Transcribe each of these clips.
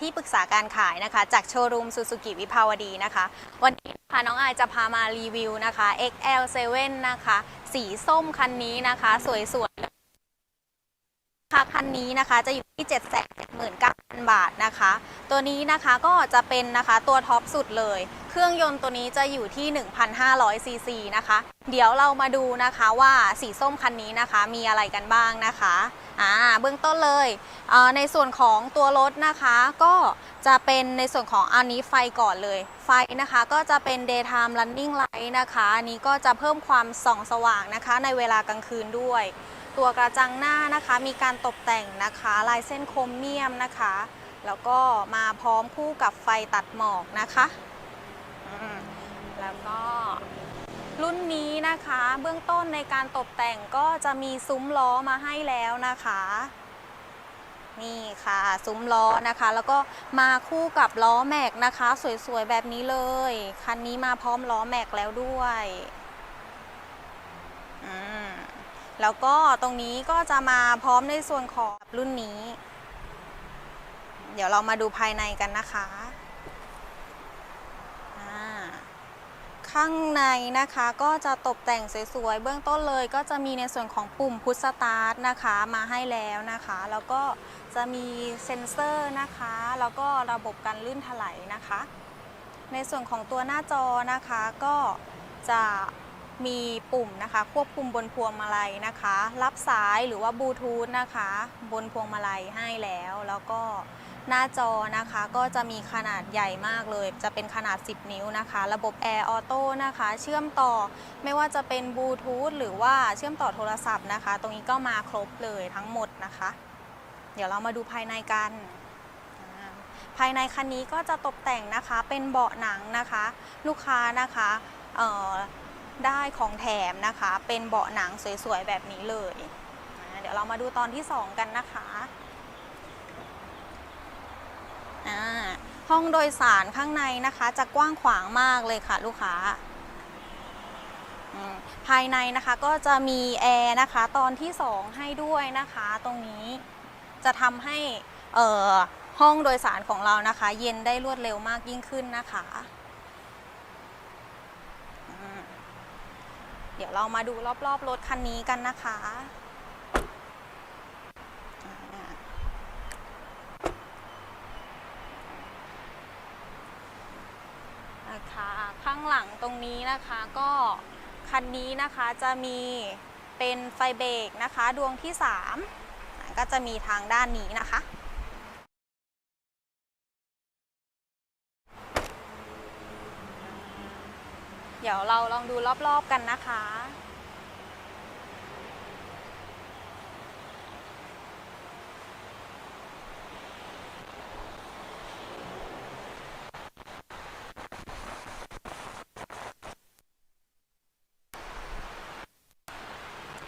ที่ปรึกษาการขายนะคะ จากโชว์รูมซูซูกิวิภาวดีนะคะ วันนี้นะคะน้องอายจะพามารีวิวนะคะ XL7 นะคะ สีส้มคันนี้นะคะ สวยๆราคาคันนี้นะคะจะอยู่ที่ 779,000 บาทนะคะ ตัวนี้นะคะก็จะเป็นนะคะตัวท็อปสุดเลย ครื่องยนต์ตัวนี้จะอยู่ที่ 1,500 ซีซีนะคะ เดี๋ยวเรามาดูนะคะว่าสีส้มคันนี้นะคะมีอะไรกันบ้างนะคะอ่าเบื้องต้นเลยเในส่วนของตัวรถนะคะ ก็จะเป็นในส่วนของอันนี้ไฟก่อนเลย ไฟนะคะก็จะเป็น daytime running light นะคะอันนี้ก็จะเพิ่มความส่องสว่างนะคะ ในเวลากลางคืนด้วย ตัวกระจังหน้านะคะ มีการตกแต่งนะคะ ลายเส้นโครเมียมนะคะ แล้วก็มาพร้อมคู่กับไฟตัดหมอกนะคะ แล้วก็รุ่นนี้นะคะ เบื้องต้นในการตกแต่งก็จะมีซุ้มล้อมาให้แล้วนะคะ นี่ค่ะ ซุ้มล้อนะคะ แล้วก็มาคู่กับล้อแม็กนะคะ สวยๆแบบนี้เลย คันนี้มาพร้อมล้อแม็กแล้วด้วยแล้วก็ตรงนี้ก็จะมาพร้อมในส่วนของรุ่นนี้ เดี๋ยวเรามาดูภายในกันนะคะอ่า ข้างในนะคะก็จะตกแต่งสวยๆ เบื้องต้นเลยก็จะมีในส่วนของปุ่มพุชสตาร์ทนะคะมาให้แล้วนะคะ แล้วก็จะมีเซ็นเซอร์นะคะ แล้วก็ระบบการลื่นถลายนะคะ ในส่วนของตัวหน้าจอนะคะก็จะ มีปุ่มนะคะควบคุมบนพวงมาลัยนะคะ รับสายหรือว่าบลูทูธนะคะ บนพวงมาลัยให้แล้ว แล้วก็หน้าจอนะคะก็จะมีขนาดใหญ่มากเลย จะเป็นขนาด 10 นิ้วนะคะ ระบบแอร์ออโต้นะคะ เชื่อมต่อไม่ว่าจะเป็นบลูทูธหรือว่าเชื่อมต่อโทรศัพท์นะคะ ตรงนี้ก็มาครบเลยทั้งหมดนะคะ เดี๋ยวเรามาดูภายในกันภายในคันนี้ก็จะตกแต่งนะคะเป็นเบาะหนังนะคะ ลูกค้านะคะ ได้ของแถมนะคะ เป็นเบาะหนังสวยๆ แบบนี้เลย เดี๋ยวเรามาดูตอนที่ 2 กันนะคะห้องโดยสารข้างในนะคะ จะกว้างขวางมากเลยค่ะลูกค้า ภายในนะคะก็จะมีแอร์นะคะ ตอนที่ 2 ให้ด้วยนะคะ ตรงนี้จะทำให้ห้องโดยสารของเรานะคะ เย็นได้รวดเร็วมากยิ่งขึ้นนะคะอืมเดี๋ยวเรามาดูรอบๆรถคันนี้กันนะคะนะคะข้างหลังตรงนี้นะคะก็คันนี้นะคะจะมีเป็นไฟเบรกนะคะ ดวงที่ 3 ก็จะมีทางด้านนี้นะคะ ดี๋ยวเราลองดูรอบๆกันนะคะ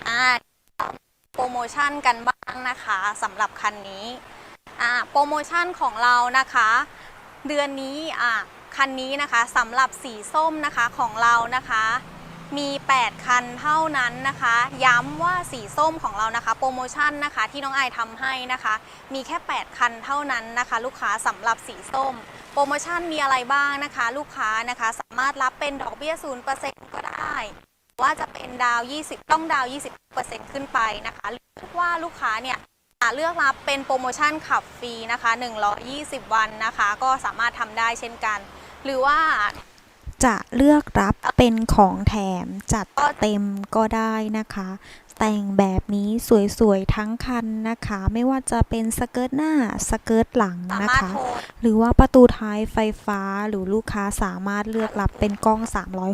อ่าโปรโมชั่นกันบ้างนะคะสำหรับคันนี้อ่าโปรโมชั่นของเรานะคะ เดือนนี้อ่า คันนี้นะคะสำหรับสีส้มนะคะของเรานะคะ มี 8 คันเท่านั้นนะคะ ย้ำว่าสีส้มของเรานะคะ โปรโมชั่นนะคะที่น้องไอทำให้นะคะ มีแค่ 8 คันเท่านั้นนะคะ ลูกค้าสำหรับสีส้ม โปรโมชั่นมีอะไรบ้างนะคะ ลูกค้านะคะสามารถรับเป็นดอกเบี้ย 0%ก็ได้ว่าจะเป็นดาว 20 ต้องดาว 20%ขึ้นไปนะคะหรือว่าลูกค้าเนี่ยเลือกรับเป็นโปรโมชั่นขับฟรีนะคะ 120 วันนะคะ ก็สามารถทำได้เช่นกัน หรือว่าจะเลือกรับเป็นของแถมจัดเต็มก็ได้นะคะ แต่งแบบนี้สวยๆ ทั้งคันนะคะ ไม่ว่าจะเป็นสเกิร์ตหน้าสเกิร์ตหลังสานะมารถคะโทรหรือว่าประตูท้ายไฟฟ้าหรือลูกค้าสามารถเลือกรับเป็นกล้อง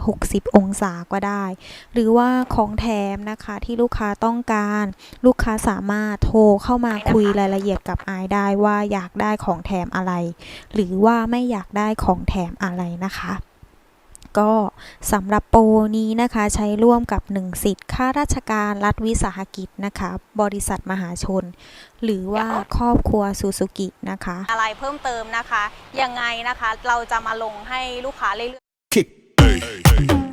360 องศาก็ได้ หรือว่าของแถมนะคะที่ลูกค้าต้องการ ลูกค้าสามารถโทรเข้ามาคุยรายละเอียดกับอายได้ว่าอยากได้ของแถมอะไร หรือว่าไม่อยากได้ของแถมอะไรนะคะ ก็สำหรับโปรนี้นะคะใช้ร่วมกับ 1 สิทธิ์ข้าราชการรัฐวิสาหกิจนะคะ บริษัทมหาชน หรือว่าครอบครัวซูซูกินะคะ อะไรเพิ่มเติมนะคะ ยังไงนะคะเราจะมาลงให้ลูกค้าเรื่อยๆ